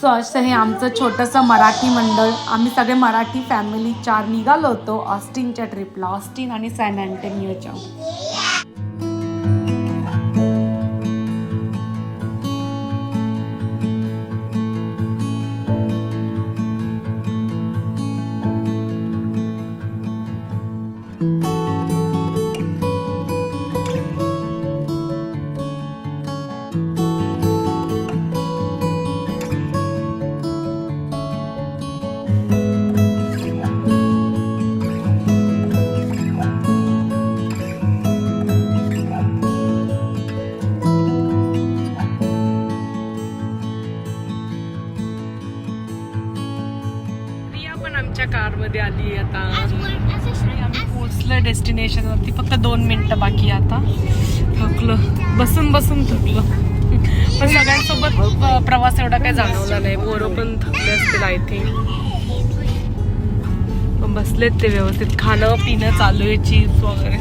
So असं हे आमचं छोटंसं मराठी मंडळ. आम्ही सगळे मराठी फॅमिली चार निघालो होतो ऑस्टिनच्या ट्रिपला ऑस्टिन आणि सॅन अँटेनियोच्या कारमध्ये आली आता. आम्ही पोहोचलो डेस्टिनेशन वरती. फक्त दोन मिनिटं बाकी आता. थकलो. बसून बसून थकलो. पण सगळ्यांसोबत प्रवास एवढा काही जाणवला नाही. पोरं पण थकले असतील आय थिंक बसलेत ते व्यवस्थित. खाणं पिणं चालू आहे चीज वगैरे.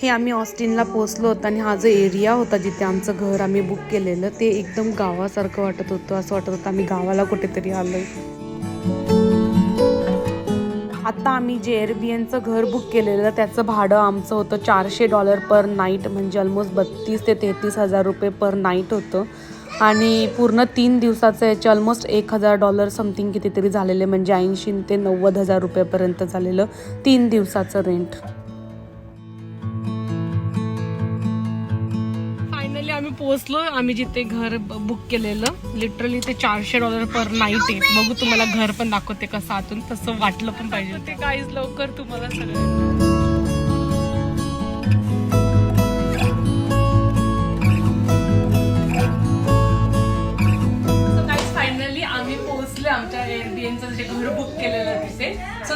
हे आम्ही ऑस्टिनला पोचलो होतो आणि हा जो एरिया होता जिथे आमचं घर आम्ही बुक केलेलं ते एकदम गावासारखं वाटत होतं असं वाटत होतं आम्ही गावाला कुठेतरी आलो आता आम्ही जे एअरबीएनचं घर बुक केलेलं त्याचं भाडं आमचं होतं चारशे डॉलर पर नाईट म्हणजे ऑलमोस्ट बत्तीस ते तेहतीस हजार रुपये पर नाईट होतं. आणि पूर्ण तीन दिवसाचं याचे ऑलमोस्ट एक हजार डॉलर समथिंग कितीतरी झालेले म्हणजे ऐंशी ते नव्वद हजार रुपयापर्यंत झालेलं तीन दिवसाचं रेंट पोहोचलो आम्ही जिथे घर बुक केलेलं लिटरली ते चारशे डॉलर पर नाईट आहे. बघू तुम्हाला घर पण दाखवते कसं आतून तसं वाटलं पण पाहिजे. ते काहीच लवकर तुम्हाला सगळं. फायनली आम्ही पोहोचले आमच्या एअरबीएनचं जे घर बुक केलेलं तिथे. सो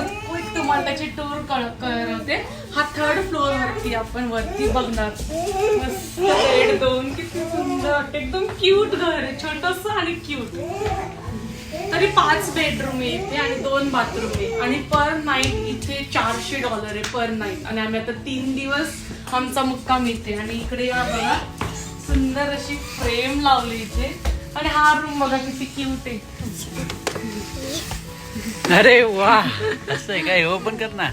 तुम्हाला त्याची टूर करते हा थर्ड फ्लोअर वरती आपण वरती बघणार. मस्त बेड दोन किती सुंदर. वाटतं. एकदम क्यूट घर आहे. छोटस आणि क्यूट तरी पाच बेडरूम आहे इथे आणि दोन बाथरूम आहे. आणि पर नाईट इथे चारशे डॉलर आहे पर नाईट आणि आम्ही आता तीन दिवस आमचा मुक्काम इथे. आणि इकडे बघा सुंदर अशी फ्रेम लावली इथे. आणि हा रूम बघा किती क्यूट आहे. अरे वा. असं आहे काय? हो पण कर ना.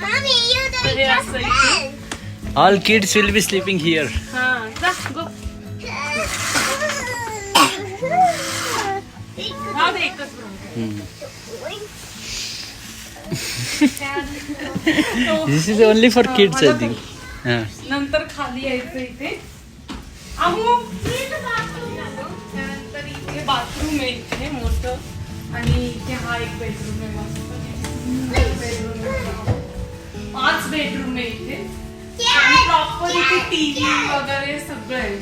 Mommy, you तर हे असं इथे all kids will be sleeping here हा जा गो हा दे एकच room. तो this is only for kids I think हां. नंतर खाली यायचं इथे. अहो त्यानंतर इथे बाथरूम आहे इथे मोठं. आणि इथे हा एक बेडरूम आहे मस्त. बेडरूम आहे. पाच बेडरूम आहे इथे. प्रॉपर इथे टीव्ही वगैरे सगळं आहे.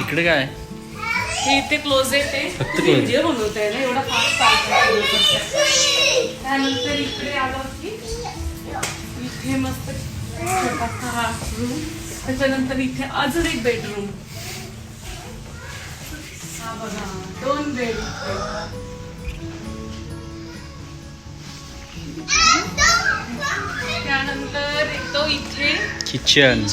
इकडे काय? हे इथे क्लोजेट आहे. फक्त. जे बनवत आहे ना एवढा फास्ट चालतो त्यानंतर इकडे आलो की इथे मस्त छोटासा हा रूम त्याच्यानंतर इथे अजून एक बेडरूम हा बघा दोन बेड त्यानंतर येतो इथे किचन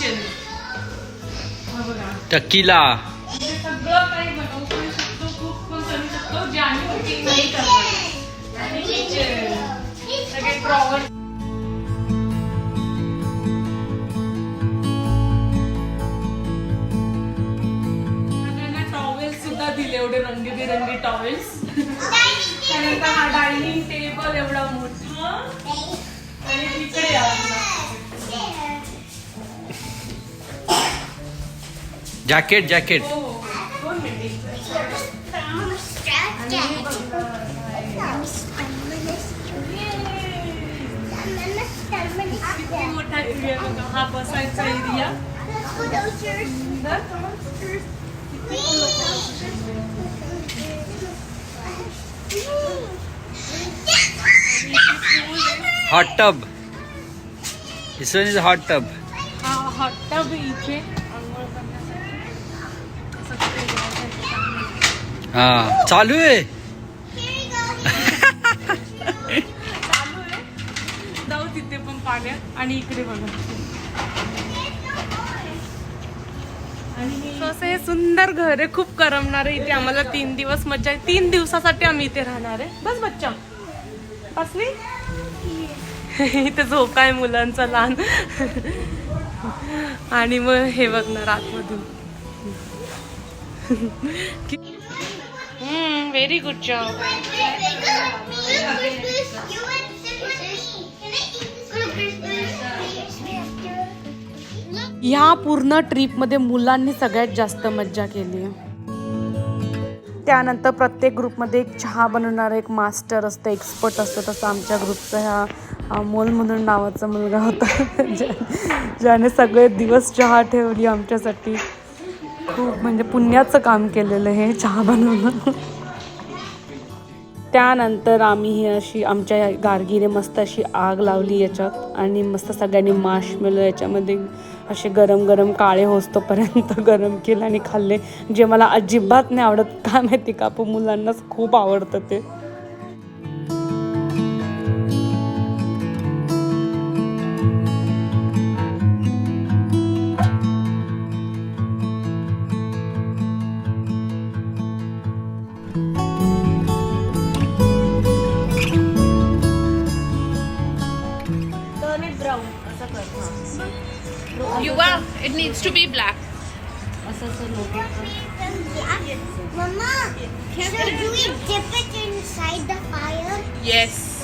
टकीला म्हणजे सगळं काही बनवू पण शकतो कुक पण करू शकतो जे आम्ही कुकिंग नाही आणि किचन सगळे दिले एवढे रंगीबिरंगी टॉवेल्स त्यानंतर हा डायनिंग टेबल एवढा मोठा आणि तिकडे जॅकेट जॅकेट किती मोठा एरिया बघा हा बसायचा area hot tub this one is hot tub हा हॉट टब इथे. हा चालू आहे चालू आहे. जाऊ तिथे पण पाण्यात आणि इकडे बघा. आणि असं हे सुंदर घर आहे. खूप करमणार आहे इथे आम्हाला तीन दिवस मज्जा आहे. तीन दिवसासाठी आम्ही इथे राहणार आहे. बस बच्चा. बसली इथे झोप आहे मुलांचा लहान. आणि मग हे बघणार आतमधून व्हेरी गुड जॉब ह्या पूर्ण ट्रीपमध्ये मुलांनी सगळ्यात जास्त मज्जा केली. आहे त्यानंतर प्रत्येक ग्रुपमध्ये एक चहा बनवणारा एक मास्टर असतं एक्सपर्ट असतं. तसं आमच्या ग्रुपचा ह्या मोल म्हणून नावाचा मुलगा होता. ज्या- ज्याने सगळे दिवस चहा ठेवली आमच्यासाठी. खूप म्हणजे पुण्याचं काम केलेलं हे चहा बनवणं. त्यानंतर आम्ही ही अशी आमच्या गार्गीने मस्त अशी आग लावली याच्यात आणि मस्त सगळ्यांनी माश मिळलं याच्यामध्ये असे गरम गरम काळे होस्तोपर्यंत गरम केलं आणि खाल्ले. जे मला अजिबात नाही आवडत का माहिती का? पण मुलांनाच खूप आवडतं ते. turn it brown. You are. It needs to be black. Should we dip it inside the fire? Yes.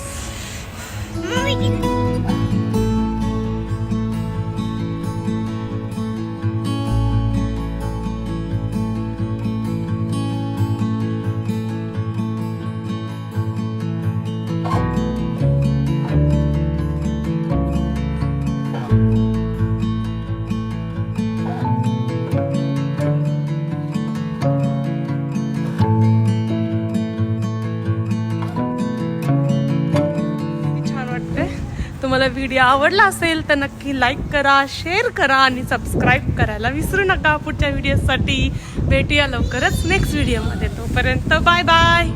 तुम्हाला व्हिडिओ आवडला असेल तर नक्की लाईक करा शेअर करा आणि सबस्क्राईब करायला विसरू नका. पुढच्या व्हिडिओसाठी भेटूया लवकरच नेक्स्ट व्हिडिओमध्ये तोपर्यंत बाय बाय